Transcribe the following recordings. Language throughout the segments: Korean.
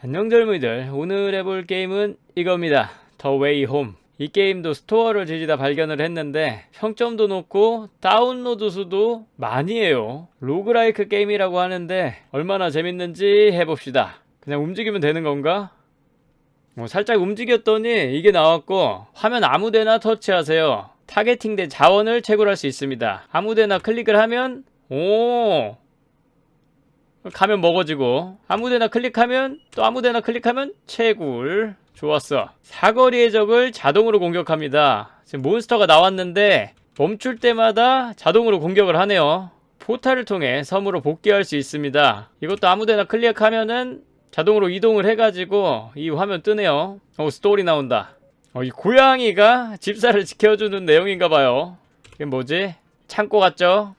안녕 젊은이들 오늘 해볼 게임은 이겁니다. 더 웨이 홈이 게임도 스토어를 뒤지다 발견을 했는데 평점도 높고 다운로드 수도 많이 해요. 로그라이크 게임이라고 하는데 얼마나 재밌는지 해봅시다. 그냥 움직이면 되는 건가? 뭐 살짝 움직였더니 이게 나왔고 화면 아무데나 터치하세요. 타겟팅된 자원을 채굴할 수 있습니다. 아무데나 클릭을 하면 오 가면 먹어지고 아무데나 클릭하면 또 아무데나 클릭하면 채굴. 좋았어. 사거리의 적을 자동으로 공격합니다. 지금 몬스터가 나왔는데 멈출 때마다 자동으로 공격을 하네요. 포탈을 통해 섬으로 복귀할 수 있습니다. 이것도 아무데나 클릭하면은 자동으로 이동을 해가지고 이 화면 뜨네요. 어 스토리 나온다. 어, 이 고양이가 집사를 지켜주는 내용인가봐요. 이게 뭐지? 창고 같죠?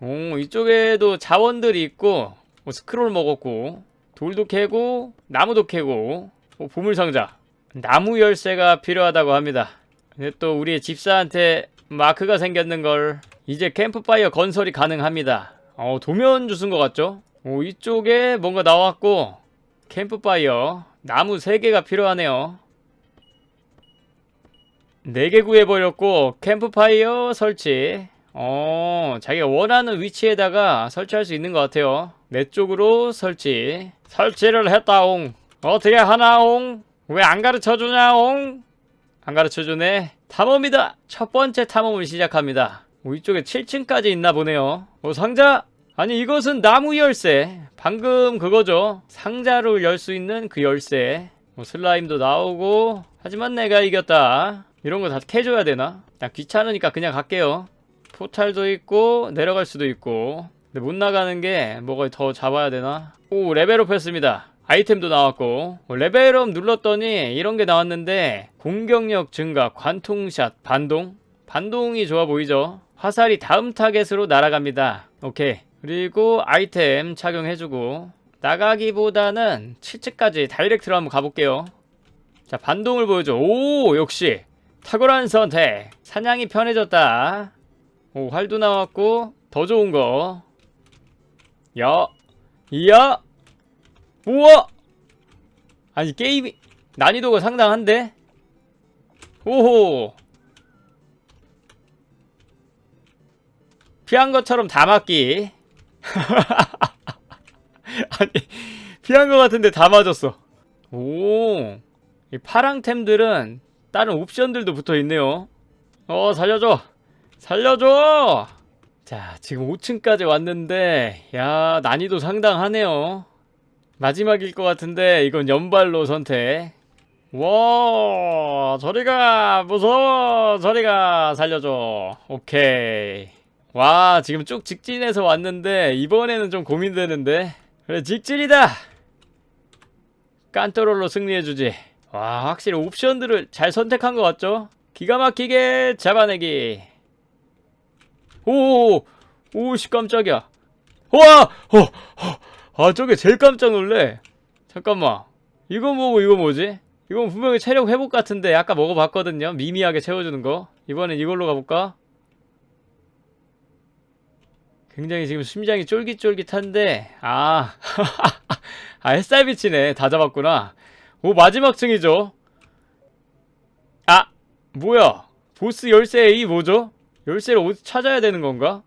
오 이쪽에도 자원들이 있고 뭐 스크롤 먹었고 돌도 캐고 나무도 캐고 뭐 보물상자. 나무 열쇠가 필요하다고 합니다. 근데 또 우리 집사한테 마크가 생겼는 걸 이제 캠프파이어 건설이 가능합니다. 어 도면 주순 것 같죠? 오 이쪽에 뭔가 나왔고 캠프파이어 나무 3개가 필요하네요. 4개 구해버렸고 캠프파이어 설치. 어 자기가 원하는 위치에다가 설치할 수 있는 것 같아요 내 쪽으로 설치. 설치를 했다옹. 어떻게 하나옹? 왜 안 가르쳐주냐옹? 안 가르쳐주네. 탐험이다. 첫 번째 탐험을 시작합니다. 오, 이쪽에 7층까지 있나 보네요. 오 상자? 아니 이것은 나무 열쇠. 방금 그거죠. 상자를 열 수 있는 그 열쇠. 뭐 슬라임도 나오고. 하지만 내가 이겼다. 이런 거 다 캐줘야 되나? 나 귀찮으니까 그냥 갈게요. 포탈도 있고 내려갈 수도 있고 근데 못 나가는 게 뭐가 더 잡아야 되나? 오 레벨업 했습니다. 아이템도 나왔고. 어, 레벨업 눌렀더니 이런 게 나왔는데 공격력 증가 관통샷 반동? 반동이 좋아 보이죠? 화살이 다음 타겟으로 날아갑니다. 오케이. 그리고 아이템 착용해주고. 나가기보다는 7층까지 다이렉트로 한번 가볼게요. 자 반동을 보여줘. 오 역시. 탁월한 선택. 사냥이 편해졌다. 오 활도 나왔고 더 좋은 거 야, 이야, 우와! 아니 게임이 난이도가 상당한데? 오호! 피한 것처럼 다 맞기. 아니 피한 것 같은데 다 맞았어. 오, 이 파랑템들은 다른 옵션들도 붙어 있네요. 어 살려줘, 살려줘. 자, 지금 5층까지 왔는데, 야, 난이도 상당하네요. 마지막일 것 같은데, 이건 연발로 선택. 와, 저리가, 무서워, 저리가, 살려줘. 오케이. 와, 지금 쭉 직진해서 왔는데, 이번에는 좀 고민되는데. 그래, 직진이다! 깐토롤로 승리해주지. 와, 확실히 옵션들을 잘 선택한 것 같죠? 기가 막히게 잡아내기. 오, 오씨 깜짝이야. 와, 어, 어, 아 저게 제일 깜짝 놀래. 잠깐만, 이거 뭐고 이거 뭐지? 이건 분명히 체력 회복 같은데 아까 먹어봤거든요. 미미하게 채워주는 거. 이번엔 이걸로 가볼까? 굉장히 지금 심장이 쫄깃쫄깃한데 아, 아 햇살빛이네. 다 잡았구나. 오 마지막 층이죠. 아, 뭐야? 보스 열쇠 이 뭐죠? 열쇠를 어디 찾아야 되는 건가?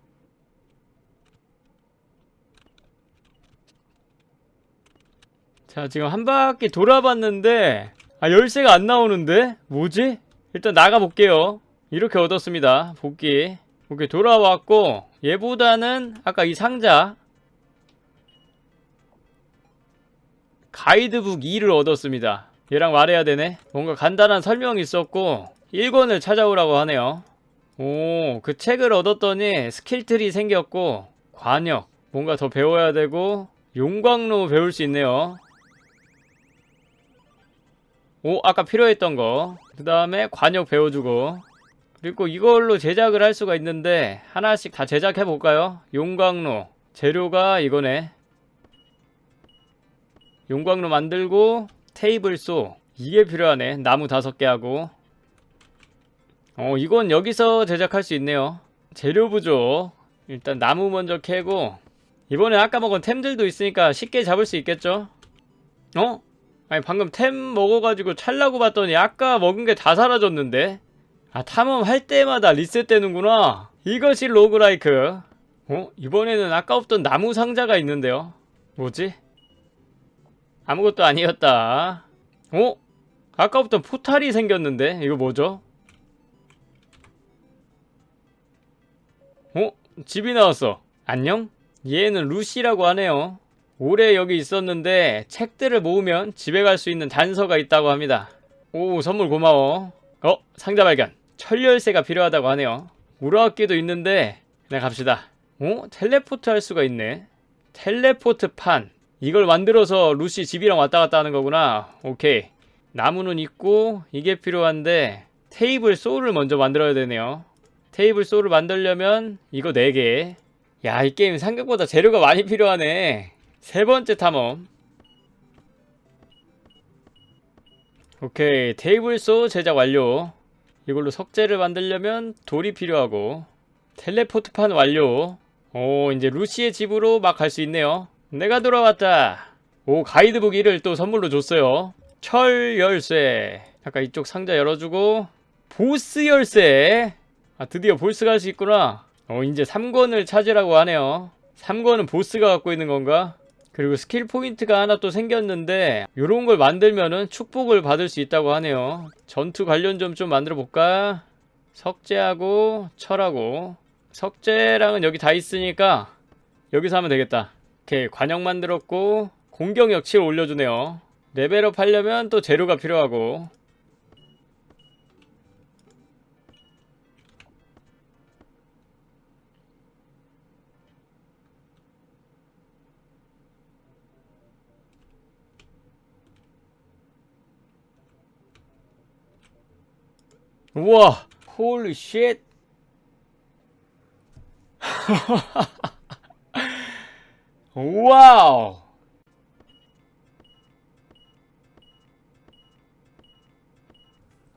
자 지금 한 바퀴 돌아봤는데 아 열쇠가 안 나오는데? 뭐지? 일단 나가볼게요 이렇게 얻었습니다 복귀 오케이 돌아왔고 얘보다는 아까 이 상자 가이드북 2를 얻었습니다 얘랑 말해야 되네 뭔가 간단한 설명이 있었고 1권을 찾아오라고 하네요 오, 그 책을 얻었더니 스킬트리 생겼고 관역 뭔가 더 배워야 되고 용광로 배울 수 있네요. 오, 아까 필요했던 거. 그 다음에 관역 배워주고 그리고 이걸로 제작을 할 수가 있는데 하나씩 다 제작해 볼까요? 용광로 재료가 이거네. 용광로 만들고 테이블 소 이게 필요하네. 나무 다섯 개 하고 어, 이건 여기서 제작할 수 있네요. 재료 부족. 일단 나무 먼저 캐고 이번에 아까 먹은 템들도 있으니까 쉽게 잡을 수 있겠죠? 어? 아니 방금 템 먹어가지고 찰라고 봤더니 아까 먹은 게 다 사라졌는데 아 탐험 할 때마다 리셋되는구나 이것이 로그라이크 어? 이번에는 아까 없던 나무 상자가 있는데요 뭐지? 아무것도 아니었다 어? 아까 없던 포탈이 생겼는데 이거 뭐죠? 어? 집이 나왔어 안녕? 얘는 루시라고 하네요 오래 여기 있었는데 책들을 모으면 집에 갈 수 있는 단서가 있다고 합니다. 오 선물 고마워. 어 상자 발견. 철열쇠가 필요하다고 하네요. 우라악기도 있는데 그냥 갑시다. 어 텔레포트 할 수가 있네. 텔레포트 판. 이걸 만들어서 루시 집이랑 왔다 갔다 하는 거구나. 오케이. 나무는 있고 이게 필요한데 테이블 소울을 먼저 만들어야 되네요. 테이블 소울을 만들려면 이거 4개. 야, 이 게임 생각보다 재료가 많이 필요하네. 세 번째 탐험. 오케이. 테이블 소 제작 완료. 이걸로 석재를 만들려면 돌이 필요하고. 텔레포트판 완료. 오, 이제 루시의 집으로 막 갈 수 있네요. 내가 돌아왔다. 오, 가이드북 1을 또 선물로 줬어요. 철 열쇠. 아까 이쪽 상자 열어주고. 보스 열쇠. 아, 드디어 보스가 할 수 있구나. 어, 이제 3권을 찾으라고 하네요. 3권은 보스가 갖고 있는 건가? 그리고 스킬 포인트가 하나 또 생겼는데 요런 걸 만들면은 축복을 받을 수 있다고 하네요. 전투 관련 좀좀 만들어 볼까? 석재하고 철하고 석재랑은 여기 다 있으니까 여기서 하면 되겠다. 오케이 관역 만들었고 공격력 7 올려주네요. 레벨업 하려면 또 재료가 필요하고 우와. 홀리 쉣 와우.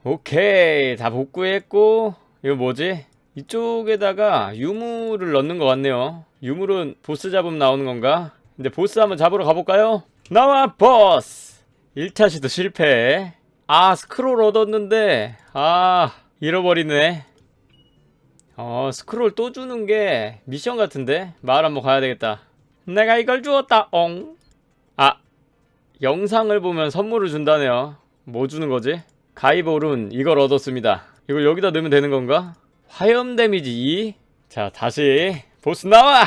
오케이. 다 복구했고 이거 뭐지? 이쪽에다가 유물을 넣는 것 같네요. 유물은 보스 잡으면 나오는 건가? 이제 보스 한번 잡으러 가볼까요? 나와 보스! 1차 시도 실패 아 스크롤 얻었는데. 아 잃어버리네. 어 스크롤 또 주는 게 미션 같은데? 마을 한번 가야 되겠다. 내가 이걸 주었다. 옹아 영상을 보면 선물을 준다네요. 뭐 주는 거지? 가이볼은 이걸 얻었습니다. 이걸 여기다 넣으면 되는 건가? 화염 데미지. 2. 자 다시 보스 나와!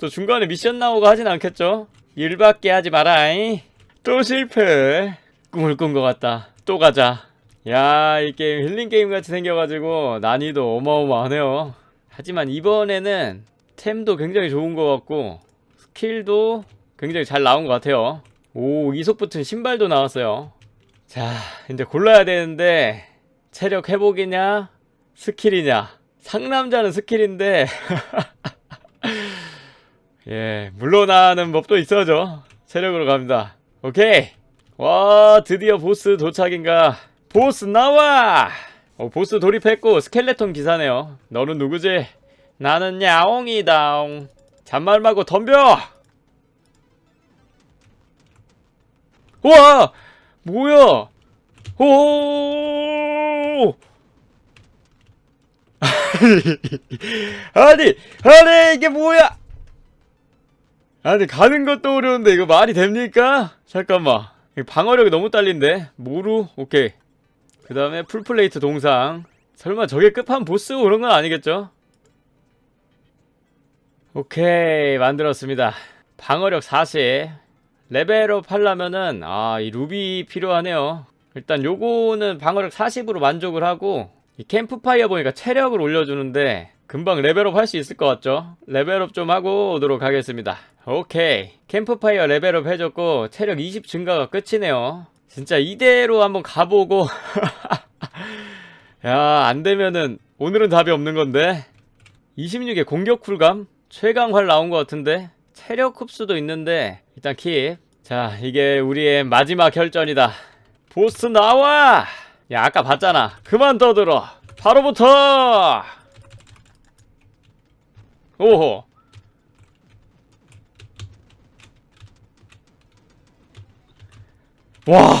또 중간에 미션 나오고 하진 않겠죠? 일밖에 하지 마라이 또 실패. 꿈을 꾼 것 같다 또 가자. 야 이 게임 힐링 게임 같이 생겨가지고 난이도 어마어마하네요. 하지만 이번에는 템도 굉장히 좋은 것 같고 스킬도 굉장히 잘 나온 것 같아요. 오 이속 붙은 신발도 나왔어요. 자 이제 골라야 되는데 체력 회복이냐 스킬이냐. 상남자는 스킬인데. 예 물러나는 법도 있어죠. 체력으로 갑니다. 오케이 와 드디어 보스 도착인가? 보스 나와! 어, 보스 돌입했고 스켈레톤 기사네요. 너는 누구지? 나는 야옹이다옹. 잔말 말고 덤벼! 우와! 뭐야? 오! 아니 아니 이게 뭐야? 아니 가는 것도 어려운데 이거 말이 됩니까? 잠깐만 방어력이 너무 딸린데? 모루? 오케이. 그 다음에 풀플레이트 동상. 설마 저게 끝판 보스고 그런 건 아니겠죠? 오케이 만들었습니다. 방어력 40 레벨업 하려면은 아 이 루비 필요하네요. 일단 요거는 방어력 40으로 만족을 하고 이 캠프파이어 보니까 체력을 올려주는데 금방 레벨업 할 수 있을 것 같죠? 레벨업 좀 하고 오도록 하겠습니다 오케이. 캠프파이어 레벨업 해줬고 체력 20 증가가 끝이네요. 진짜 이대로 한번 가보고. 야 안되면은 오늘은 답이 없는 건데. 26의 공격 쿨감? 최강활 나온 것 같은데? 체력 흡수도 있는데. 일단 킵자 이게 우리의 마지막 혈전이다. 보스 나와! 야 아까 봤잖아. 그만 떠들어. 바로부터! 오호 와.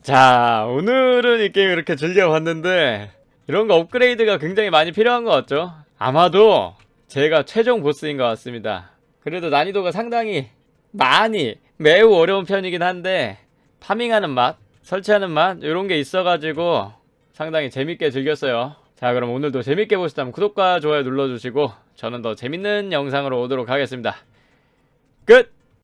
자, 오늘은 이 게임 이렇게 즐겨봤는데, 이런 거 업그레이드가 굉장히 많이 필요한 것 같죠? 아마도 제가 최종 보스인 것 같습니다. 그래도 난이도가 상당히 많이, 매우 어려운 편이긴 한데, 파밍하는 맛, 설치하는 맛, 이런 게 있어가지고 상당히 재밌게 즐겼어요. 자, 그럼 오늘도 재밌게 보셨다면 구독과 좋아요 눌러주시고, 저는 더 재밌는 영상으로 오도록 하겠습니다. 끝!